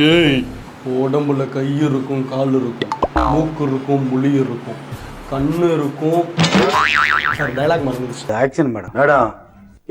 ஏய். உடம்புல கை இருக்கும் கால் இருக்கும் மூக்கு இருக்கும் முழி இருக்கும் கண்ணு இருக்கும். சார் டைலாக் மறந்துருச்சு. இது ஆக்ஷன் மேடம். மேடம்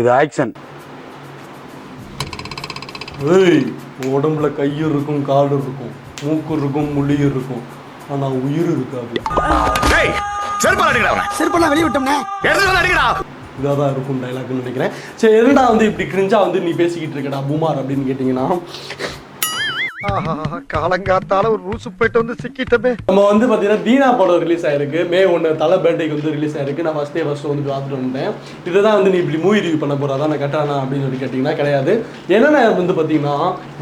இது ஆக்ஷன் ஏய் உடம்புல கை இருக்கும் கால் இருக்கும் மூக்கு இருக்கும் முழி இருக்கும். ஆனா உயிர் இருக்காது. செருப்பெல்லாம் வெளியே விட்டோம்னே. இதாக தான் இருக்கும் டைலாக்னு நினைக்கிறேன். சரி என்னடா வந்து இப்படி கிரிஞ்சா வந்து நீ பேசிக்கிட்டு இருக்கடா பூமார் அப்படின்னு கேட்டிங்கன்னா காலங்காத்தால ஒரு ரூசு போயிட்டு வந்து சிக்கிட்டமே. நம்ம வந்து பார்த்தீங்கன்னா தீனா படம் ரிலீஸ் ஆயிருக்கு. மே ஒன்று தலை பர்த்டேக்கு வந்து ரிலீஸ் ஆயிருக்கு. நான் ஃபஸ்ட்டே ஃபஸ்ட்டு வந்து பார்த்துட்டு வந்தேன் இதை தான் வந்து நீ இப்படி மூவி ரிவ்யூ பண்ண போகிறா நான் கட்டானா அப்படின்னு சொல்லி கேட்டிங்கன்னா கிடையாது. என்னென்ன வந்து பார்த்தீங்கன்னா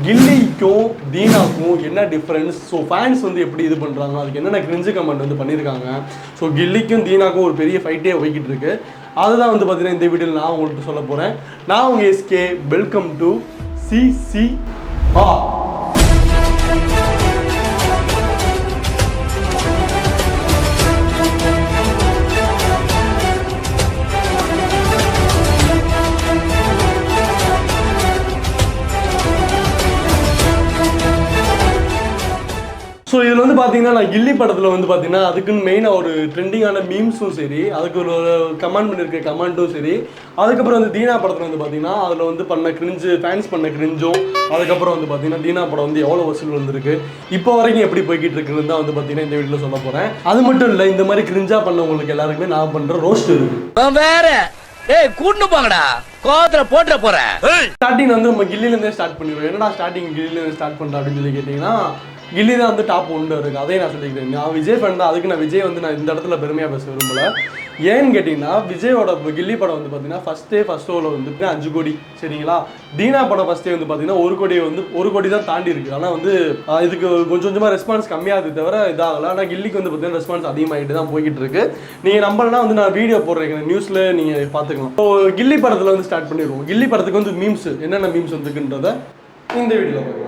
கில்லிக்கும் தீனாக்கும் என்ன டிஃப்ரென்ஸ் ஸோ ஃபேன்ஸ் வந்து எப்படி இது பண்ணுறாங்க அதுக்கு என்னென்ன கிரிஞ்சு கமெண்ட் வந்து பண்ணியிருக்காங்க ஸோ கில்லிக்கும் தீனாக்கும் ஒரு பெரிய ஃபைட்டே போய்கிட்டு இருக்கு. அதுதான் வந்து பார்த்தீங்கன்னா இந்த வீடியோவில் நான் உங்கள்கிட்ட சொல்ல போகிறேன் நான் உங்கள் எஸ்கே வெல்கம் டு சி இதில் வந்து பார்த்தீங்கன்னா நான் கில்லி படத்தில் வந்து பார்த்தீங்கன்னா அதுக்குன்னு மெயினாக ஒரு ட்ரெண்டிங்கான மீம்ஸும் சரி அதுக்கு ஒரு கமெண்ட் பண்ணியிருக்க கமெண்ட்டும் சரி அதுக்கப்புறம் வந்து தீனா படத்தில் வந்து பார்த்தீங்கன்னா அதில் வந்து பண்ண கிரிஞ்சு ஃபேன்ஸ் பண்ண கிரிஞ்சும் அதுக்கப்புறம் வந்து பார்த்தீங்கன்னா தீனா படம் வந்து எவ்வளோ வசூல் வந்திருக்கு இப்போ வரைக்கும் எப்படி போய்கிட்டு இருக்குன்னு தான் வந்து பார்த்தீங்கன்னா இந்த வீட்டில் சொல்ல போகிறேன் அது மட்டும் இல்லை இந்த மாதிரி கிரிஞ்சா பண்ணவங்களுக்கு எல்லாருக்குமே நான் பண்ணுற ரோஸ்ட் இருக்கு வேற. ஏய் கூட்டு போங்கடா. கோவத்துல போட்டுற போறேன். ஸ்டார்டிங் வந்து நம்ம கில்லிலேருந்தே ஸ்டார்ட் பண்ணிடுவோம் என்னடா ஸ்டார்டிங் கில்லிலேருந்து ஸ்டார்ட் பண்ணுறேன் அப்படின்னு சொல்லி கேட்டிங்கன்னா கில்லி தான் வந்து டாப் ஒன்று இருக்குது அதையும் நான் சொல்லிக்கிறேன். நான் விஜய் ஃபேன் தான். அதுக்கு நான் விஜய் வந்து நான் இந்த இடத்துல பெருமையாக பேச விரும்பல. ஏன்னு கேட்டிங்கன்னா விஜயோட கில்லி படம் வந்து பார்த்தீங்கன்னா ஃபஸ்ட்டே ஃபஸ்ட் ஷோவில் வந்துட்டு அஞ்சு கோடி. சரிங்களா? தீனா படம் ஃபஸ்ட்டே வந்து பார்த்தீங்கன்னா ஒரு கோடி வந்து ஒரு கோடி தான் தாண்டி இருக்குது ஆனால் வந்து இதுக்கு கொஞ்சம் கொஞ்சமாக ரெஸ்பான்ஸ் கம்மியாகுது தவிர இதாகலை. ஆனால் கில்லிக்கு வந்து பார்த்தீங்கன்னா ரெஸ்பான்ஸ் அதிகமாகிட்டு தான் போய்கிட்டு இருக்கு. நீங்கள் நம்பலனா வந்து நான் வீடியோ போடுறேன் நியூஸில் நீங்கள் பார்த்துக்கலாம் ஸோ கில்லி படத்தில் வந்து ஸ்டார்ட் பண்ணிடுவோம். கில்லி படத்துக்கு வந்து மீம்ஸ் என்னென்ன மீம்ஸ் வந்துருக்குன்றத இந்த வீடியோவில் பார்க்கலாம்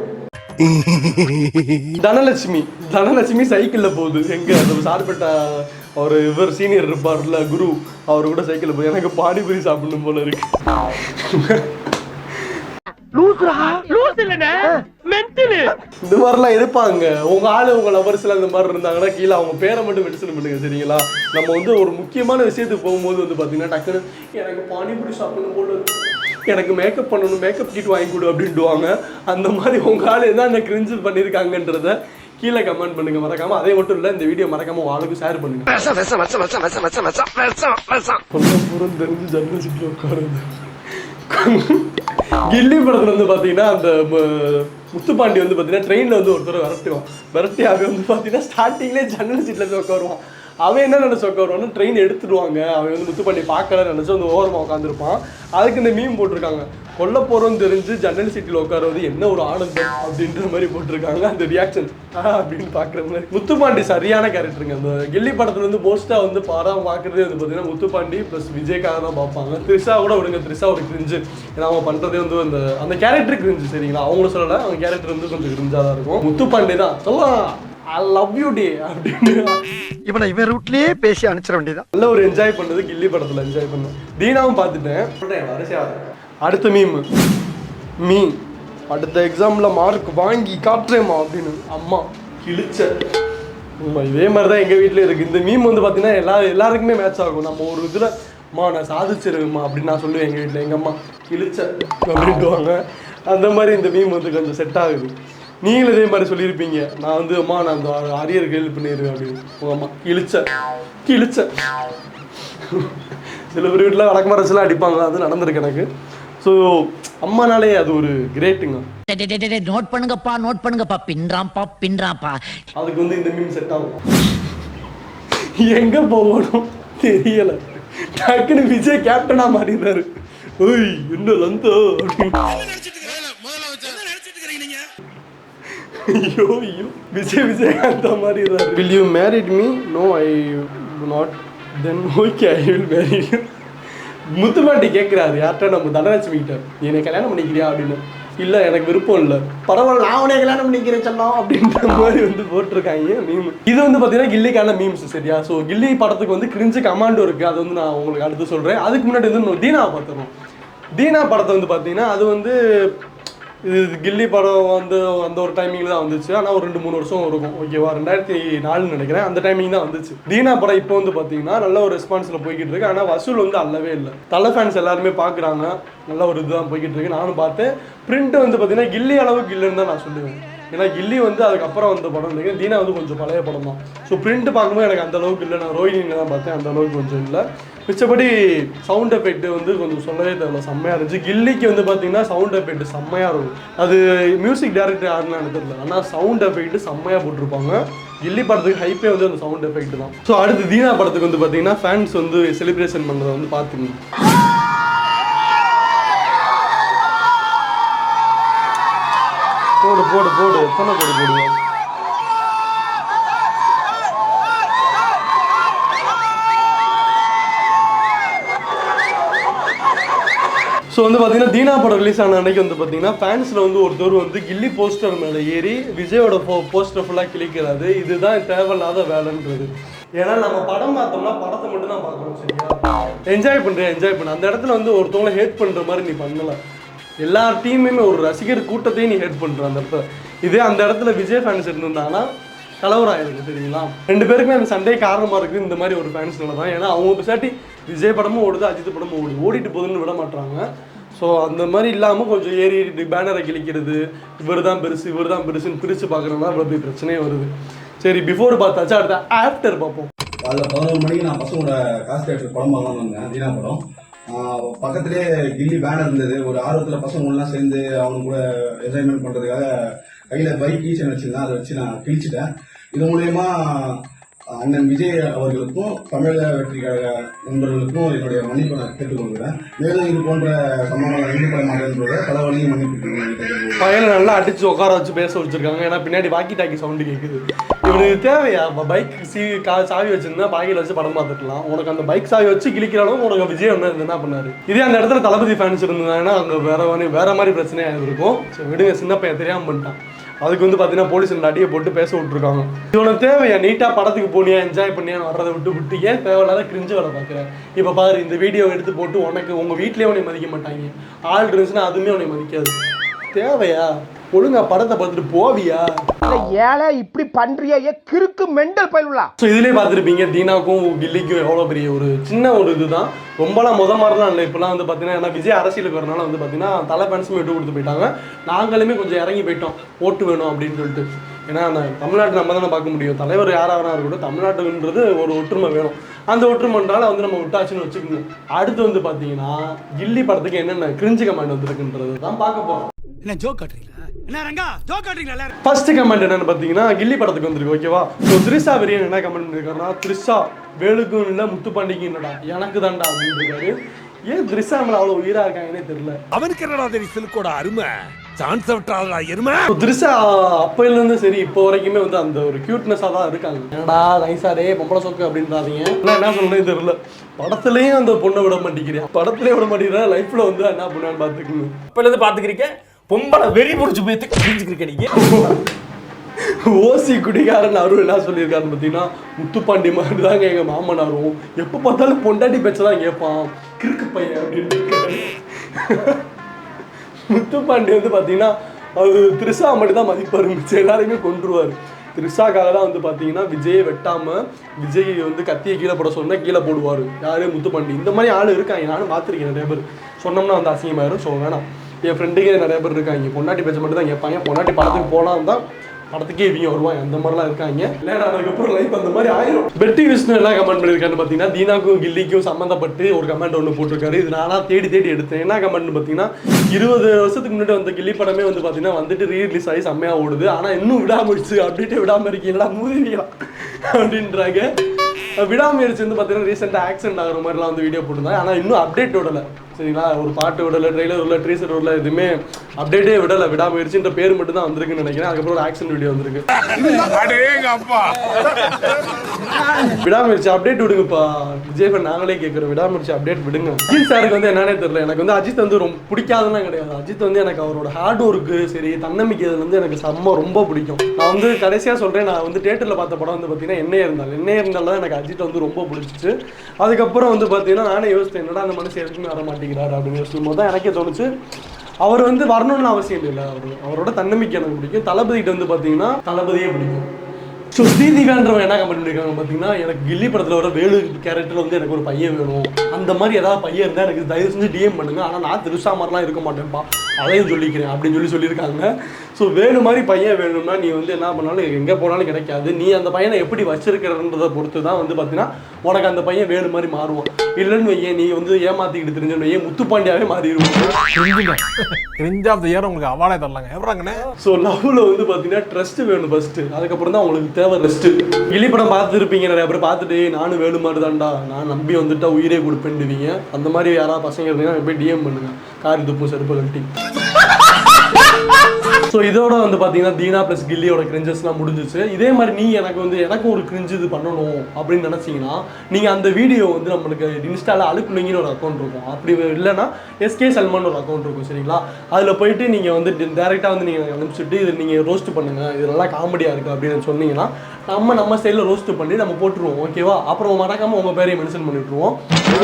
தனலட்சுமி தனலட்சுமி சைக்கிளில் போகுது. எங்க? அந்த சார்பட்ட அவர் இவர் சீனியர் இருப்பார்ல குரு அவர் கூட சைக்கிளில் போய் எனக்கு பானிபூரி சாப்பிடணும் போல இருக்கு. இந்த மாதிரிலாம் இருப்பாங்க. உங்க ஆளு உங்க லவர்ஸ்ல இந்த மாதிரி இருந்தாங்கன்னா கீழே அவங்க பேரை மட்டும் மென்ஷன் பண்ணுங்க சரிங்களா? நம்ம வந்து ஒரு முக்கியமான விஷயத்துக்கு போகும்போது வந்து பாத்தீங்கன்னா டக்குனு எனக்கு பானிபூரி சாப்பிடணும் போல எனக்கு மேக்கப் பண்ணணும் மேக்கப் கிட் வாங்கி கொடு அப்படின்ட்டுவாங்க அந்த மாதிரி உங்க ஆள் என்ன கிரிஞ்சு பண்ணியிருக்காங்கன்றத கீழே கமெண்ட் பண்ணுங்க. மறக்காம அதே மட்டும் இல்ல இந்த வீடியோ மறக்காம ஆளுக்கு ஷேர் பண்ணுங்க. தெரிஞ்சு ஜன்னல் சீட்ல உட்காருது கில்லி படத்துல வந்து பாத்தீங்கன்னா அந்த முத்துப்பாண்டி வந்து பாத்தீங்கன்னா ட்ரெயின்ல வந்து ஒருத்தர் விரட்டுவான். விரட்டி அவன் வந்து பாத்தீங்கன்னா ஸ்டார்டிங்லேயே ஜன்னல் சீட்ல போய் உட்காருவான். அவன் என்ன நினச்ச உட்காருவான்னு ட்ரெயின் எடுத்துடுவாங்க. அவன் வந்து முத்துப்பாண்டி பார்க்கல நினச்சி வந்து ஓரமாக உட்காந்துருப்பான் அதுக்கு இந்த மீன் போட்டிருக்காங்க. கொல்ல போகிறோம்னு தெரிஞ்சு ஜன்னல் சீட்டில் உட்காருவது என்ன ஒரு ஆனந்தம் அப்படின்ற மாதிரி போட்டிருக்காங்க. அந்த ரியாக்ஷன் அப்படின்னு பார்க்குற மாதிரி. முத்துப்பாண்டி சரியான கேரக்டருங்க அந்த கில்லி படத்தில் வந்து மோஸ்ட்டாக வந்து படம் பார்க்குறதே வந்து பார்த்தீங்கன்னா முத்துப்பாண்டி ப்ளஸ் விஜய்க்காக தான் பார்ப்பாங்க. த்ரிஷா கூட விடுங்க. த்ரிஷா ஒரு கிரிஞ்சு ஏன்னா அவங்க பண்ணுறதே வந்து அந்த அந்த கேரக்டர் கிரிஞ்சு சரிங்களா? அவங்கள சொல்லலை. அவங்க கேரக்டர் வந்து கொஞ்சம் கிரிஞ்சாக தான் இருக்கும். முத்துப்பாண்டி தான். சொல்லலாம் ஐ லவ் யூ டே அப்படின்னு இவனை இவன் ரூட்லயே பேசி அனுப்பிச்சிட வேண்டியதான் நல்ல ஒரு என்ஜாய் பண்ணது கில்லி படத்துல என்ஜாய் பண்ணேன் தீனாவும் பார்த்துட்டேன். அடுத்த மீம் மீ அடுத்த எக்ஸாம்ல மார்க் வாங்கி காட்டுறேம்மா அப்படின்னு. அம்மா கிழிச்ச. இதே மாதிரி தான் எங்கள் வீட்டில் இருக்குது இந்த மீம் வந்து பார்த்தீங்கன்னா எல்லா எல்லாருக்குமே மேட்ச் ஆகும். நம்ம ஒரு இதில் அம்மா நான் சாதிச்சிருவேம்மா அப்படின்னு நான் சொல்லுவேன் எங்கள் வீட்டில் எங்கள் அம்மா கிழிச்ச அப்படின்ட்டுவாங்க அந்த மாதிரி இந்த மீம் வந்து கொஞ்சம் செட் ஆகுது. நீங்களும் இதே மாதிரி சொல்லியிருப்பீங்க. நான் வந்து அம்மா நான் அந்த அரியர் கேள்வி பண்ணிடுவேன் அப்படின்னு. உங்கள் அம்மா கிழிச்ச கிழிச்ச. சில பேர் வீட்டில் வழக்கமாக அடிப்பாங்க. அது நடந்திருக்கு எனக்கு. ஸோ அம்மானாலே அது ஒரு கிரேட்டுங்க நோட் பண்ணுங்கப்பா நோட் பண்ணுங்கப்பா. பின்றாம்பா பின்றாம்பா அதுக்கு வந்து இந்த மீன் செட் ஆகும். எங்க போகணும்? தெரியல. டக்குன்னு விஜய் கேப்டனா மாறிடுறாரு. ஓய் என்ன லந்தோ அப்படின்னு. ஐயோ ஐயோ. Vijay Vijayakanth மாறிடுறாரு will you married me no I not then okay I will marry you Muthupandi கேட்குறாரு யார்கிட்ட? நம்ம தனலட்சுமி கிட்ட என்னை கல்யாணம் பண்ணிக்கிறியா? அப்படின்னு. இல்லை எனக்கு விருப்பம் இல்லை. பரவாயில்ல நான் உனே கல்யாணம் பண்ணிக்கிறேன் சொன்னோம் அப்படின்ற மாதிரி வந்து போட்டிருக்காங்க மீம் இது வந்து பார்த்தீங்கன்னா கில்லிக்கான மீம்ஸ் சரியா? ஸோ கில்லி படத்துக்கு வந்து கிரிஞ்சு கமாண்டோ இருக்குது அது வந்து நான் உங்களுக்கு அடுத்து சொல்கிறேன் அதுக்கு முன்னாடி வந்து தீனாவை பார்த்துருவோம் தீனா படத்தை வந்து பார்த்தீங்கன்னா அது வந்து இது கில்லி படம் வந்து அந்த ஒரு டைமிங்கில் தான் வந்துச்சு. ஆனால் ஒரு ரெண்டு மூணு வருஷம் இருக்கும். ஓகேவா ரெண்டாயிரத்தி நாலுன்னு நினைக்கிறேன். அந்த டைமிங் தான் வந்துச்சு. தீனா படம் இப்போ வந்து பார்த்தீங்கன்னா நல்ல ஒரு ரெஸ்பான்ஸில் போய்கிட்டு இருக்கு. ஆனால் வசூல் வந்து அல்லவே இல்லை. தலை ஃபேன்ஸ் எல்லாருமே பார்க்குறாங்க நல்ல ஒரு இதுதான் போய்கிட்டு இருக்கு. நானும் பார்த்தேன். பிரிண்ட் வந்து பார்த்தீங்கன்னா கில்லி அளவுக்கு இல்லைன்னு தான் நான் சொல்லுவேன். ஏன்னா கில்லி வந்து அதுக்கப்புறம் வந்த படம். இல்லைங்க தீனா வந்து கொஞ்சம் பழைய படம் தான் ஸோ பிரிண்ட் பார்க்கும்போது எனக்கு அந்த அளவுக்கு இல்லை. நான் ரோஹினியில் தான் பார்த்தேன். அந்த அளவுக்கு கொஞ்சம் இல்லை. மிச்சபடி சவுண்ட் எஃபெக்ட் வந்து கொஞ்சம் சொல்லவே தேவையில்ல. செம்மையாக இருந்துச்சு. கில்லிக்கு வந்து பார்த்தீங்கன்னா சவுண்ட் எஃபெக்ட் செம்மையாக இருக்கும். அது மியூசிக் டைரக்டர் யாருன்னு எனக்கு தெரியல. ஆனால் சவுண்ட் எஃபெக்ட் செம்மையாக போட்டிருப்பாங்க. கில்லி படத்துக்கு ஹைப்பே வந்து அந்த சவுண்ட் எஃபெக்ட் தான். ஸோ அடுத்து தீனா படத்துக்கு வந்து பார்த்தீங்கன்னா ஃபேன்ஸ் வந்து செலிப்ரேஷன் பண்ணுறதை வந்து பார்த்துங்க போடு போடு போடு. எத்தனை போடு போடுவோம்? ஸோ வந்து பார்த்தீங்கன்னா தீனா படம் ரிலீஸ் ஆன அன்னைக்கு வந்து பார்த்தீங்கன்னா ஃபேன்ஸில் வந்து ஒருத்தர் வந்து கில்லி போஸ்டர் மேலே ஏறி விஜயோட போ போஸ்டர் ஃபுல்லாக கிளிக்கிறாரு இதுதான் தேவையில்லாத வேலைன்றது. ஏன்னா நம்ம படம் பார்த்தோம்னா படத்தை மட்டும் தான் பார்க்கணும் சரியா? என்ஜாய் பண்ணுறேன் என்ஜாய் பண்ண. அந்த இடத்துல வந்து ஒருத்தவங்கள ஹேட் பண்ணுற மாதிரி நீ பண்ணல எல்லா டீமுமே ஒரு ரசிகர் கூட்டத்தையும் நீ ஹேட் பண்ணுற அந்த இடத்துல. இதே அந்த இடத்துல விஜய் ஃபேன்ஸ் இருந்திருந்தாங்கன்னா கலவராயிருக்கு தெரியுங்களா? ரெண்டு பேருக்குமே அந்த சண்டே காரணமாக இருக்குது இந்த மாதிரி ஒரு ஃபேன்ஸ்னால தான். ஏன்னா அவங்க பிசாட்டி விஜய் படமும் ஓடுது அஜித் படமும் ஓடுது. ஓடிட்டு போகுதுன்னு விட மாட்டாங்க ஸோ அந்த மாதிரி இல்லாமல் கொஞ்சம் ஏறி பேனரை கிழிக்கிறது இவர் தான் பெருசு இவர் தான் பெருசுன்னு பிரித்து பார்க்குறதுனால இவ்வளோ பெரிய பிரச்சனையே வருது. சரி பிஃபோர் பார்த்தாச்சு அடுத்த ஆஃப்டர் பார்ப்போம். அதில் பதினோரு மணிக்கு நான் பசங்களோட காசு படம் பார்க்கலாம் வந்தேன் தீனா படம். பக்கத்திலே கில்லி பேனர் இருந்தது. ஒரு ஆர்வத்தில் பசங்க சேர்ந்து அவங்க கூட என்ஜாய்மெண்ட் பண்ணுறதுக்காக கையில் பைக் ஈச்சன் வச்சுருந்தேன். அதை வச்சு நான் கிழிச்சிட்டேன். இது மூலயமா அண்ணன் விஜய் அவர்களுக்கும் தமிழக வெற்றி கழக நண்பர்களுக்கும் என்னுடைய மன்னிப்பு நான் கேட்டுக்கொள்கிறேன். மேலும் இது போன்ற சம்பவங்கள் ஈடுபட மாட்டேன்றத பல வழியும் மன்னிப்பு பையனை நல்லா அடிச்சு உட்கார வச்சு பேச வச்சிருக்காங்க. ஏன்னா பின்னாடி வாக்கி டாக்கி சவுண்டு கேட்குது இவனுக்கு தேவையா? பைக் சி கா சாவி வச்சிருந்தா பாக்கியில் வச்சு படம் பார்த்துக்கலாம். உனக்கு அந்த பைக் சாவி வச்சு கிழிக்கிறாலும் உனக்கு விஜய் என்ன என்ன பண்ணாரு? இதே அந்த இடத்துல தளபதி ஃபேன்ஸ் இருந்தாங்கன்னா அங்கே வேற வேற மாதிரி பிரச்சனையாக இருக்கும். ஸோ விடுங்க சின்ன பையன் தெரியாமல் பண்ணிட்டான் அதுக்கு வந்து பார்த்தீங்கன்னா போலீஸ் நடிகை அடியை போட்டு பேச விட்டுருக்காங்க. இவனுக்கு தேவையா? நீட்டாக படத்துக்கு போனியா? என்ஜாய் பண்ணியா வர்றதை விட்டு விட்டு ஏன் தேவையில்லாத கிரிஞ்சு வேலை பார்க்குறேன் இப்போ பாரு இந்த வீடியோ எடுத்து போட்டு உனக்கு உங்கள் வீட்லேயே உன்னை மதிக்க மாட்டாங்க. ஆள் இருந்துச்சுன்னா அதுவுமே உன்னை மதிக்காது. தேவையா? ஒழுங்கா படத்தை பார்த்துட்டு போவியா? ஏழை இப்படி பண்றியே ஏ கிறுக்கு மெண்டல் பயிலுலா ஸோ இதுலேயே பார்த்துருப்பீங்க தீனாக்கும் கில்லிக்கும் எவ்வளோ பெரிய ஒரு சின்ன ஒரு இதுதான். ரொம்பலாம் முத மாதிரிலாம் இல்லை. இப்போலாம் வந்து பார்த்தீங்கன்னா ஏன்னா விஜய் அரசியலுக்கு வரனால வந்து பார்த்தீங்கன்னா தலை ஃபேன்ஸுமே விட்டு கொடுத்து போயிட்டாங்க. நாங்களுமே கொஞ்சம் இறங்கி போயிட்டோம். ஓட்டு வேணும் அப்படின்னு சொல்லிட்டு. ஏன்னா அந்த தமிழ்நாட்டு நம்ம தானே பார்க்க முடியும். தலைவர் யாராக இருக்கட்டும் தமிழ்நாட்டுன்றது ஒரு ஒற்றுமை வேணும். அந்த ஒற்றுமைன்றால வந்து நம்ம விட்டாச்சுன்னு வச்சுக்கோங்க. அடுத்து வந்து பார்த்தீங்கன்னா கில்லி படத்துக்கு என்னென்ன கிரிஞ்சு கமெண்ட் வந்துருக்குன்றது தான் பார்க்க போகிறோம் என்ன ஜோக் காட்டுறீங்களா? என்ன ரங்கா? ஜோக் காட்டுறீங்களா எல்லாரும்? ஃபர்ஸ்ட் கமெண்ட் என்னன்னு பார்த்தீங்கன்னா கில்லி படத்துக்கு வந்திருக்கு ஓகேவா ஸோ த்ரிஷா வெறியன் என்ன கமெண்ட் பண்ணிருக்காருன்னா த்ரிஷா வேலுக்கும் இல்லை முத்துப்பாண்டிக்கும் இல்லடா எனக்கு தான்டா அப்படின்னு இருக்காரு ஏன் த்ரிஷா மேல அவ்வளோ உயிரா இருக்காங்கன்னே தெரியல. அவனுக்கு என்னடா தெரியும் சிலுக்கோட அருமை? சான்ஸ் விட்டாளா எருமை? த்ரிஷா அப்பையிலேருந்து சரி இப்போ வரைக்குமே வந்து அந்த ஒரு க்யூட்னஸாக தான் இருக்காங்க. என்னடா நைஸாரே பொம்பளை சொக்கு அப்படின்றாதீங்க. நான் என்ன சொல்றேன்னு தெரியல. படத்துலேயும் அந்த பொண்ணை விட மாட்டேங்கிறேன் படத்துலேயே விட மாட்டேங்கிறேன் லைஃப்பில் வந்து என்ன பண்ணுவான்னு பார்த்துக்கணும் இப்ப இருந்து பாத்துக்கிறீங்க? பொம்பளை வெறி பிடிச்சி போய் தெரிஞ்சுக்கிறீங்க நீங்க. ஓசி குடிகாரன் அருள் என்ன சொல்லியிருக்காருன்னு பார்த்தீங்கன்னா முத்துப்பாண்டி மாதிரி தாங்க எங்கள் மாமனாரும். எப்போ பார்த்தாலும் பொண்டாட்டி பேச்ச தான் கேட்பான். கிறுக்கு பையன் அப்படின்னு முத்துப்பாண்டி வந்து பார்த்தீங்கன்னா அவர் த்ரிஷா மட்டும் தான் மதிப்பாரு. மிச்சம் எல்லாரையுமே கொண்டுருவார் திருஷாக்காக தான் வந்து பார்த்தீங்கன்னா விஜயை வெட்டாமல் விஜய் வந்து கத்தியை கீழே போட சொன்னால் கீழே போடுவார். யாரு? முத்துப்பாண்டி. இந்த மாதிரி ஆள் இருக்காங்க. நானும் பார்த்துருக்கேன் நிறைய பேர். சொன்னோம்னா வந்து அசிங்கமாயிரும் ஸோ வேணாம். என் ஃப்ரெண்டுக்கே நிறைய பேர் இருக்காங்க. பொண்டாட்டி பேச்ச மட்டும் தான் கேட்பாங்க பொண்டாட்டி படத்துக்கு போனால் தான் படத்துக்கே இவங்க வருவாங்க. அந்த மாதிரிலாம் இருக்காங்க. இல்லைனா அதுக்கப்புறம் லைஃப் அந்த மாதிரி ஆயிரும். பெட்டி விஷ்ணு என்ன கமெண்ட் பண்ணியிருக்காருன்னு பார்த்தீங்கன்னா தீனாக்கும் கில்லிக்கும் சம்மந்தப்பட்டு ஒரு கமெண்ட் ஒன்று போட்டிருக்காரு. இது நானாக தேடி தேடி எடுத்தேன். என்ன கமெண்ட் பார்த்தீங்கன்னா இருபது வருஷத்துக்கு முன்னாடி வந்த கில்லி படமே வந்து பார்த்தீங்கன்னா வந்துட்டு ரீ ரிலீஸ் ஆகி செம்மையாக ஓடுது. ஆனால் இன்னும் விடாமுடிச்சு அப்படின்ட்டு விடாமல் இருக்கீங்களா மூதிவீங்களா அப்படின்றாங்க. விடாமுயற்சி வந்து பார்த்தீங்கன்னா ரீசெண்டாக ஆக்சிடென்ட் ஆகிற மாதிரிலாம் வந்து வீடியோ போட்டிருந்தாங்க. ஆனால் இன்னும் அப்டேட் விடலை சரிங்களா? ஒரு பாட்டு விடலை ட்ரெய்லர் விடல ட்ரீசர் விடல எதுவுமே அப்டேட்டே விடலை. விடாமுயற்சின்ற பேர் மட்டும் தான் வந்திருக்குன்னு நினைக்கிறேன். அதுக்கப்புறம் ஒரு ஆக்ஷன் வீடியோ வந்திருக்கு. விடாமுயற்சி அப்டேட் விடுங்கப்பா. விஜய் நாங்களே கேட்குறோம் விடாமுயற்சி அப்டேட் விடுங்க. அஜித் சாருக்கு வந்து என்னன்னே தெரியல. எனக்கு வந்து அஜித் வந்து ரொம்ப பிடிக்காதுலாம் கிடையாது. அஜித் வந்து எனக்கு அவரோட ஹார்ட் ஒர்க்கு சரி தன்னம்பிக்கை வந்து எனக்கு செம்ம ரொம்ப பிடிக்கும். நான் வந்து கடைசியாக சொல்கிறேன் நான் வந்து தேட்டரில் பார்த்த படம் வந்து பார்த்தீங்கன்னா என்ன இருந்தால் என்ன இருந்தாலும் எனக்கு அஜித் வந்து ரொம்ப பிடிச்சிச்சு. அதுக்கப்புறம் வந்து பார்த்தீங்கன்னா நானே யோசித்தேன் என்னடா அந்த மனுஷன் எதுக்குமே வர மாட்டேங்கிறாரு அப்படின்னு யோசிக்கும் போது தான் எனக்கே தோணுச்சு. அவர் வந்து வரணும்னு அவசியம் இல்லை அவர் அவரோட தன்னம்பிக்கை எனக்கு பிடிக்கும். தளபதிகிட்ட வந்து பார்த்தீங்கன்னா தளபதியே பிடிக்கும். ஸோ ஸ்ரீதிகான்றவங்க என்ன கமெண்ட் பண்ணியிருக்காங்க பார்த்தீங்கன்னா எனக்கு கில்லி படத்தில் வர வேலு கேரக்டரில் வந்து எனக்கு ஒரு பையன் வேணும். அந்த மாதிரி ஏதாவது பையன் இருந்தால் எனக்கு தயவு செஞ்சு டிஎம் பண்ணுங்க. ஆனால் நான் திருஷா மாதிரிலாம் இருக்க மாட்டேன்ப்பா. அதையும் சொல்லிக்கிறேன் அப்படின்னு சொல்லி சொல்லியிருக்காங்க. ஸோ வேலு மாதிரி பையன் வேணும்னா நீ வந்து என்ன பண்ணாலும் எங்கே போனாலும் கிடைக்காது. நீ அந்த பையனை எப்படி வச்சிருக்கிறன்றதை பொறுத்து தான் வந்து பார்த்தீங்கன்னா உனக்கு அந்த பையன் வேலு மாதிரி மாறுவான். இல்லைன்னு வையேன் நீ வந்து ஏமாத்திக்கிட்டு தெரிஞ்சு வையேன் முத்துப்பாண்டியாவே மாறிடுவோம் கிரிஞ்ச் ஆஃப் த இயர் உங்களுக்கு அவார்டே தரலாங்க. எவ்வளோங்கண்ணே ஸோ லவ்ல வந்து பார்த்தீங்கன்னா ட்ரஸ்ட் வேணும் ஃபர்ஸ்ட் அதுக்கப்புறம் தான் உங்களுக்கு தேவை ரெஸ்ட் கிளி படம் பார்த்துருப்பீங்க நிறைய பேர் பார்த்துட்டு நானும் வேலு மாதிரி தான்டா நான் நம்பி வந்துட்டா உயிரே கொடுப்பேன்டுவீங்க. அந்த மாதிரி யாராவது பசங்க இருந்தீங்கன்னா போய் டிஎம் பண்ணுங்க. காரி துப்பு செருப்பு கட்டி ஸோ இதோட வந்து பார்த்தீங்கன்னா தீனா ப்ளஸ் கில்லியோட கிரிஞ்சஸ்லாம் முடிஞ்சிச்சு. இதே மாதிரி நீ எனக்கு வந்து எனக்கும் ஒரு கிரிஞ்சு இது பண்ணணும் அப்படின்னு நினச்சிங்கன்னா நீங்கள் அந்த வீடியோ வந்து நம்மளுக்கு இன்ஸ்டாவில் அழுக்குலிங்கன்னு ஒரு அக்கௌண்ட் இருக்கும். அப்படி இல்லைன்னா எஸ்கே சல்மான் ஒரு அக்கௌண்ட் இருக்கும் சரிங்களா? அதில் போயிட்டு நீங்கள் வந்து டேரெக்டாக வந்து நீங்கள் அனுப்பிச்சிட்டு இது நீங்கள் ரோஸ்ட் பண்ணுங்கள் இது நல்லா காமெடியாக இருக்குது அப்படின்னு சொன்னீங்கன்னா நம்ம நம்ம ஸ்டைலில் ரோஸ்ட் பண்ணி நம்ம போட்டுருவோம் ஓகேவா அப்புறம் மறக்காமல் உங்கள் பேரையும் மென்ஷன் பண்ணிட்டுருவோம்.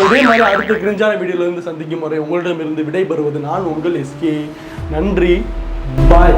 இதே மாதிரி அடுத்த கிரிஞ்சான வீடியோலேருந்து சந்திக்கும் வரை உங்களிடமிருந்து விடைபெறுவது நான் உங்கள் எஸ்கே நன்றி. பாய்